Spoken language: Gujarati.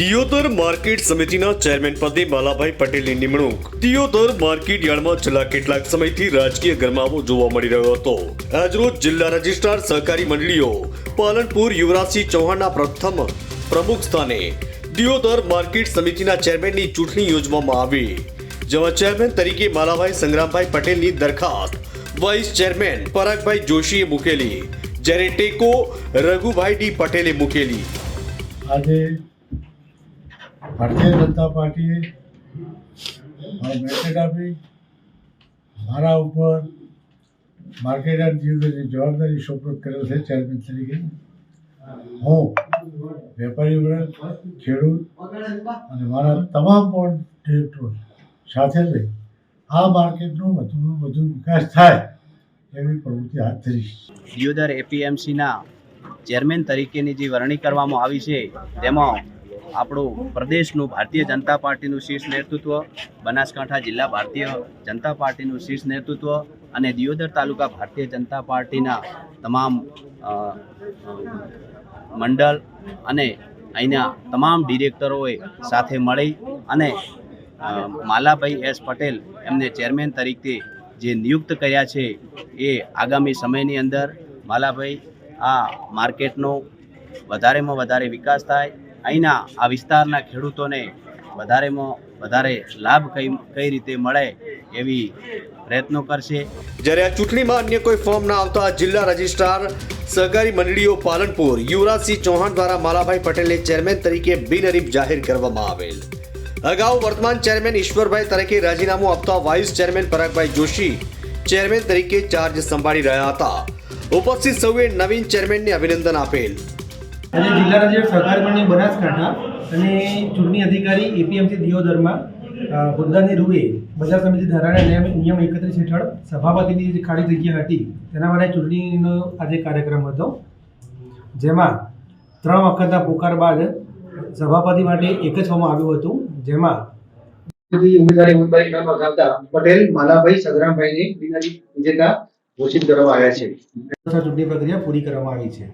દિયોદર માર્કેટ સમિતિના ચેરમેન પદે બાલાભાઈ પટેલની નિમણૂક. દિયોદર માર્કેટ યાર્ડમાં છેલ્લા કેટલાક સમયથી રાજકીય ગરમાવો જોવા મળી રહ્યો હતો. આજરોજ જિલ્લા રજિસ્ટ્રાર સહકારી મંડળીઓ પાલનપુર યુવરાજસિંહ ચૌહાણના પ્રથમ પ્રમુખ સ્થાને દિયોદર માર્કેટ સમિતિના ચેરમેનની ચૂંટણી યોજવામાં આવી. જેમાં ચેરમેન તરીકે બાલાભાઈ સંગ્રામભાઈ પટેલની દરખાસ્ત, વાઇસ ચેરમેન પરાગભાઈ જોશીએ મૂકેલી, જ્યારે ટેકો રઘુભાઈ ડી પટેલે મૂકેલી. આજે ભારતીય જનતા પાર્ટીએ મેસેજ આપી. મારા ઉપર માર્કેટ જીવની જવાબદારી સોપરત કરેલ છે, ચેરમેન તરીકે. હું વેપારી વર્ગ, ખેડૂત અને મારા તમામ બોર્ડ ડિરેક્ટર સાથે લઈ આ માર્કેટનો વધુમાં વધુ વિકાસ થાય એવી પ્રવૃત્તિ હાથ ધરીશ. દિયોદર એપીએમસીના ચેરમેન તરીકેની જે વરણી કરવામાં આવી છે, તેમાં આપણું પ્રદેશનું ભારતીય જનતા પાર્ટીનું શીર્ષ નેતૃત્વ, બનાસકાંઠા જિલ્લા ભારતીય જનતા પાર્ટીનું શીર્ષ નેતૃત્વ અને દિયોદર તાલુકા ભારતીય જનતા પાર્ટીના તમામ મંડળ અને અહીંના તમામ ડિરેક્ટરોએ સાથે મળી અને માલાભાઈ એસ પટેલ એમને ચેરમેન તરીકે જે નિયુક્ત કર્યા છે એ આગામી સમયની અંદર માલાભાઈ આ માર્કેટનો વધારેમાં વધારે વિકાસ થાય અહીંના આ વિસ્તારના ખેડૂતોને વધારેમાં વધારે લાભ કઈ કઈ રીતે મળે એવી પ્રયત્નો કરશે. જ્યારે આ ચૂંટણીમાં અન્ય કોઈ ફોર્મ ના આવતા જિલ્લા રજિસ્ટ્રાર સહકારી મંડળીઓ પાલનપુર, યુવરાજસિંહ ચૌહાણ દ્વારા માલાભાઈ પટેલને ચેરમેન તરીકે બિનહરીફ જાહેર કરવામાં આવેલ. અગાઉ વર્તમાન ચેરમેન ઈશ્વરભાઈ તરીકે રાજીનામું આપતા vice chairman Paragbhai Joshi chairman તરીકે ચાર્જ સંભાળી રહ્યા હતા. ઉપસ્થિત સૌએ નવીન ચેરમેનને અભિનંદન આપેલ. આજે જિલ્લા રાજ્ય સહકારી મંડળી બનાસકાંઠા અને ચૂંટણી અધિકારી એપીએમસી દિયોદરમાં હોદ્દાની રૂએ બજાર સમિતિ ધારાના નિયમ નિયમ એકત્રીસ હેઠળ સભાપતિની જે ખાલી જગ્યા હતી તેના માટે ચૂંટણીનો આજે કાર્યક્રમ હતો. જેમાં ત્રણ વખતના પોકાર બાદ સભાપતિ માટે એક જ ફોર્મ આવ્યું હતું. જેમાં ઉમેદવારી પટેલ માલાભાઈ સગરામભાઈને વિજેતા ઘોષિત કરવામાં આવ્યા છે. ચૂંટણી પ્રક્રિયા પૂરી કરવામાં આવી છે.